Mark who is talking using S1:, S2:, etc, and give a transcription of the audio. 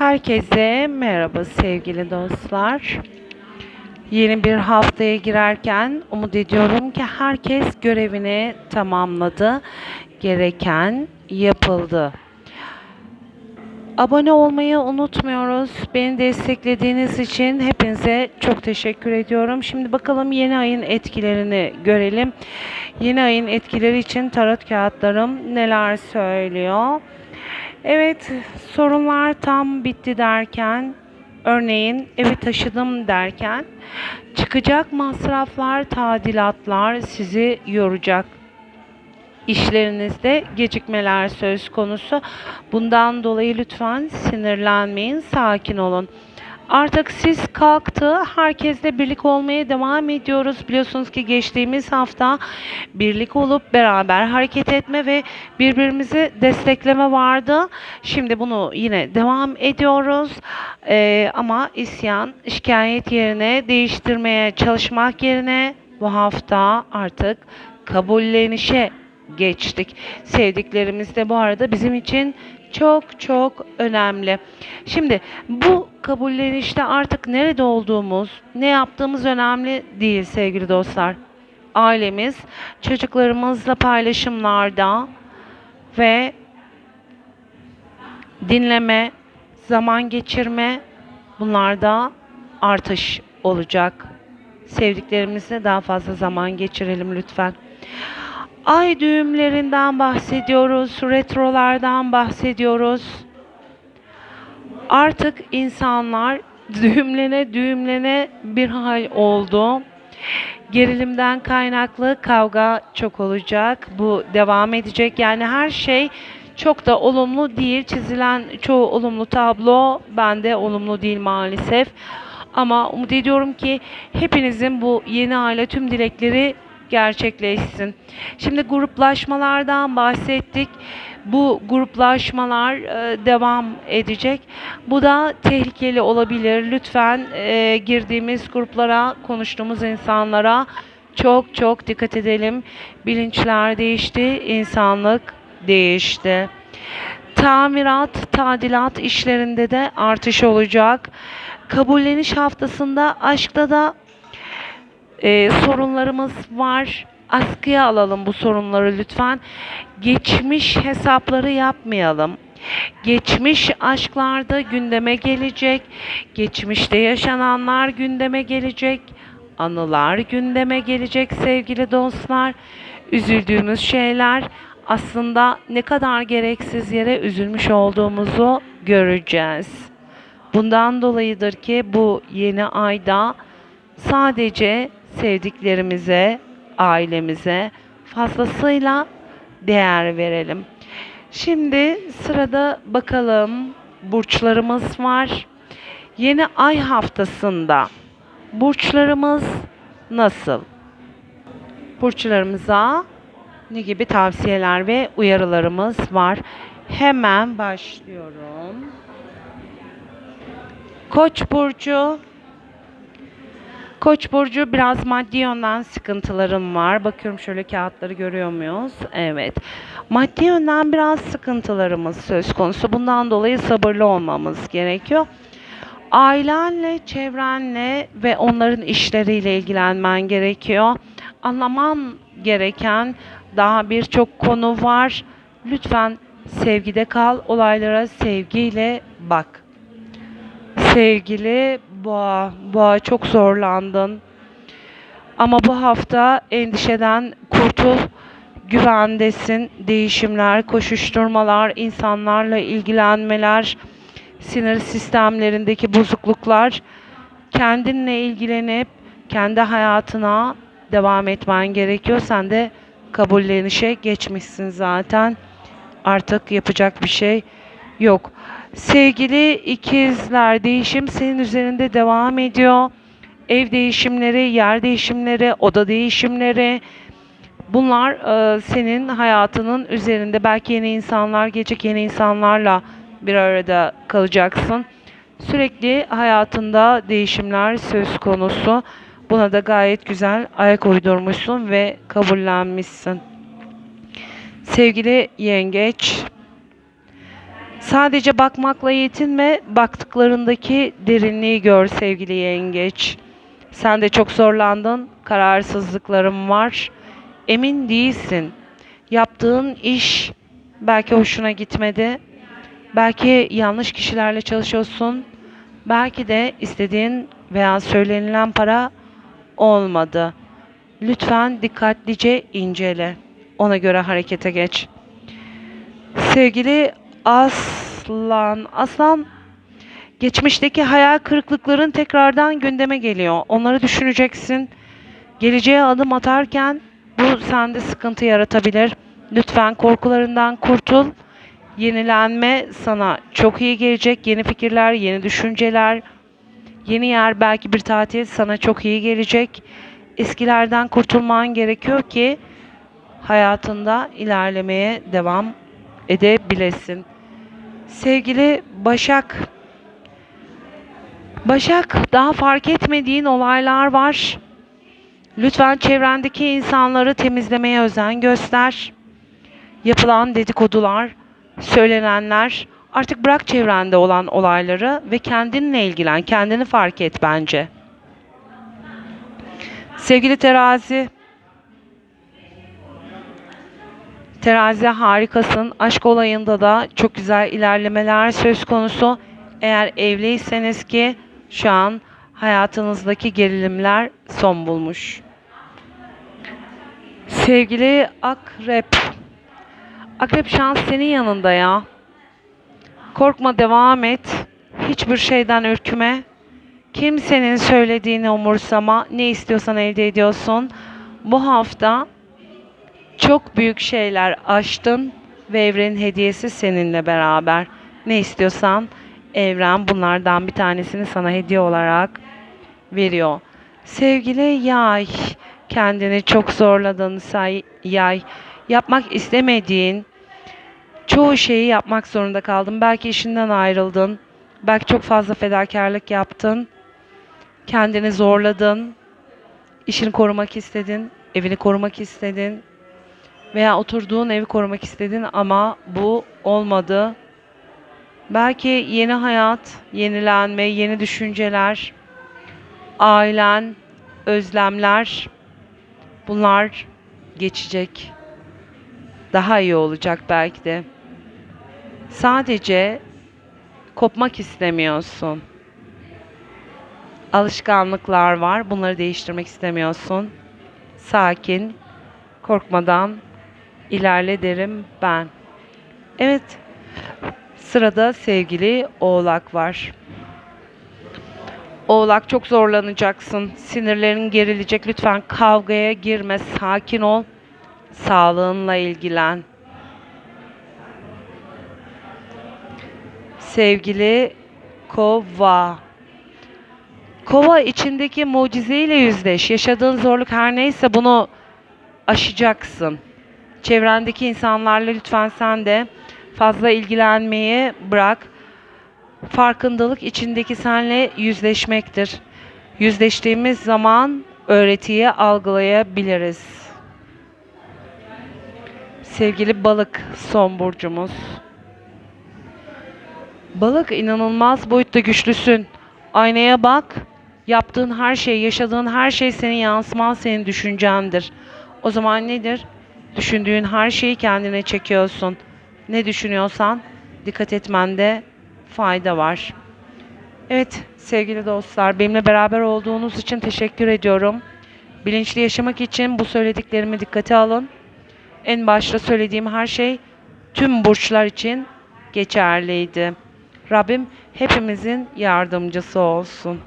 S1: Herkese merhaba sevgili dostlar. Yeni bir haftaya girerken umut ediyorum ki herkes görevini tamamladı. Gereken yapıldı. Abone olmayı unutmuyoruz. Beni desteklediğiniz için hepinize çok teşekkür ediyorum. Şimdi bakalım yeni ayın etkilerini görelim. Yeni ayın etkileri için tarot kağıtlarım neler söylüyor? Evet, sorunlar tam bitti derken, örneğin evi taşıdım derken, çıkacak masraflar, tadilatlar sizi yoracak. İşlerinizde gecikmeler söz konusu. Bundan dolayı lütfen sinirlenmeyin, sakin olun. Artık siz kalktı. Herkesle birlik olmaya devam ediyoruz. Biliyorsunuz ki geçtiğimiz hafta birlik olup beraber hareket etme ve birbirimizi destekleme vardı. Şimdi bunu yine devam ediyoruz. Ee, ama isyan, şikayet yerine değiştirmeye çalışmak yerine bu hafta artık kabullenişe geçtik. Sevdiklerimiz de bu arada bizim için çok çok önemli. Şimdi bu kabullenişte artık nerede olduğumuz, ne yaptığımız önemli değil sevgili dostlar. Ailemiz, çocuklarımızla paylaşımlarda ve dinleme, zaman geçirme bunlarda artış olacak. Sevdiklerimizle daha fazla zaman geçirelim lütfen. Ay düğümlerinden bahsediyoruz, retrolardan bahsediyoruz. Artık insanlar düğümlene düğümlene bir hal oldu. Gerilimden kaynaklı kavga çok olacak. Bu devam edecek. Yani her şey çok da olumlu değil. Çizilen çoğu olumlu tablo bende olumlu değil maalesef. Ama umut ediyorum ki hepinizin bu yeni aile tüm dilekleri gerçekleşsin. Şimdi gruplaşmalardan bahsettik. Bu gruplaşmalar e, devam edecek. Bu da tehlikeli olabilir. Lütfen e, girdiğimiz gruplara, konuştuğumuz insanlara çok çok dikkat edelim. Bilinçler değişti, insanlık değişti. Tamirat, tadilat işlerinde de artış olacak. Kabulleniş haftasında aşkta da e, sorunlarımız var. Askıya alalım bu sorunları lütfen. Geçmiş hesapları yapmayalım. Geçmiş aşklarda gündeme gelecek. Geçmişte yaşananlar gündeme gelecek. Anılar gündeme gelecek sevgili dostlar. Üzüldüğümüz şeyler aslında ne kadar gereksiz yere üzülmüş olduğumuzu göreceğiz. Bundan dolayıdır ki bu yeni ayda sadece sevdiklerimize, ailemize fazlasıyla değer verelim. Şimdi sırada bakalım burçlarımız var. Yeni ay haftasında burçlarımız nasıl? Burçlarımıza ne gibi tavsiyeler ve uyarılarımız var? Hemen başlıyorum. Koç burcu Koç burcu biraz maddi yönden sıkıntılarım var. Bakıyorum şöyle kağıtları görüyor muyuz? Evet. Maddi yönden biraz sıkıntılarımız söz konusu. Bundan dolayı sabırlı olmamız gerekiyor. Ailenle, çevrenle ve onların işleriyle ilgilenmen gerekiyor. Anlaman gereken daha birçok konu var. Lütfen sevgide kal, olaylara sevgiyle bak. Sevgili boğa, boğa çok zorlandın. Ama bu hafta endişeden kurtul. Güvendesin. Değişimler, koşuşturmalar, insanlarla ilgilenmeler, sinir sistemlerindeki bozukluklar kendinle ilgilenip kendi hayatına devam etmen gerekiyor. Sen de kabullenişe geçmişsin zaten. Artık yapacak bir şey yok. Sevgili ikizler değişim senin üzerinde devam ediyor. Ev değişimleri, yer değişimleri, oda değişimleri bunlar e, senin hayatının üzerinde. Belki yeni insanlar gelecek, yeni insanlarla bir arada kalacaksın. Sürekli hayatında değişimler söz konusu. Buna da gayet güzel ayak uydurmuşsun ve kabullenmişsin. Sevgili yengeç, Sadece bakmakla yetinme, baktıklarındaki derinliği gör sevgili yengeç. Sen de çok zorlandın, kararsızlıkların var. Emin değilsin. Yaptığın iş belki hoşuna gitmedi. Belki yanlış kişilerle çalışıyorsun. Belki de istediğin veya söylenilen para olmadı. Lütfen dikkatlice incele. Ona göre harekete geç. Sevgili Aslan, Aslan geçmişteki hayal kırıklıkların tekrardan gündeme geliyor. Onları düşüneceksin. Geleceğe adım atarken bu sende sıkıntı yaratabilir. Lütfen korkularından kurtul. Yenilenme sana çok iyi gelecek. Yeni fikirler, yeni düşünceler, yeni yer, belki bir tatil sana çok iyi gelecek. Eskilerden kurtulman gerekiyor ki hayatında ilerlemeye devam edebilesin. Sevgili Başak, Başak daha fark etmediğin olaylar var. Lütfen çevrendeki insanları temizlemeye özen göster. Yapılan dedikodular, söylenenler, artık bırak çevrende olan olayları ve kendinle ilgilen, kendini fark et bence. Sevgili terazi, Terazi harikasın. Aşk olayında da çok güzel ilerlemeler söz konusu. Eğer evliyseniz ki şu an hayatınızdaki gerilimler son bulmuş. Sevgili Akrep. Akrep şans senin yanında ya. Korkma devam et. Hiçbir şeyden ürkme. Kimsenin söylediğini umursama. Ne istiyorsan elde ediyorsun. Bu hafta çok büyük şeyler aştın ve evrenin hediyesi seninle beraber. Ne istiyorsan evren bunlardan bir tanesini sana hediye olarak veriyor. Sevgili yay, kendini çok zorladın say, yay. Yapmak istemediğin çoğu şeyi yapmak zorunda kaldın. Belki işinden ayrıldın. Belki çok fazla fedakarlık yaptın. Kendini zorladın. İşini korumak istedin. Evini korumak istedin veya oturduğun evi korumak istedin ama bu olmadı. Belki yeni hayat, yenilenme, yeni düşünceler, ailen, özlemler bunlar geçecek. Daha iyi olacak belki de. Sadece kopmak istemiyorsun. Alışkanlıklar var. Bunları değiştirmek istemiyorsun. Sakin, korkmadan ilerle derim ben. Evet. Sırada sevgili Oğlak var. Oğlak çok zorlanacaksın. Sinirlerin gerilecek. Lütfen kavgaya girme. Sakin ol. Sağlığınla ilgilen. Sevgili Kova. Kova içindeki mucizeyle yüzleş. Yaşadığın zorluk her neyse bunu aşacaksın. Çevrendeki insanlarla lütfen sen de fazla ilgilenmeyi bırak. Farkındalık içindeki senle yüzleşmektir. Yüzleştiğimiz zaman öğretiyi algılayabiliriz. Sevgili balık son burcumuz. Balık inanılmaz boyutta güçlüsün. Aynaya bak. Yaptığın her şey, yaşadığın her şey senin yansıman, senin düşüncendir. O zaman nedir? Düşündüğün her şeyi kendine çekiyorsun. Ne düşünüyorsan dikkat etmende fayda var. Evet sevgili dostlar benimle beraber olduğunuz için teşekkür ediyorum. Bilinçli yaşamak için bu söylediklerimi dikkate alın. En başta söylediğim her şey tüm burçlar için geçerliydi. Rabbim hepimizin yardımcısı olsun.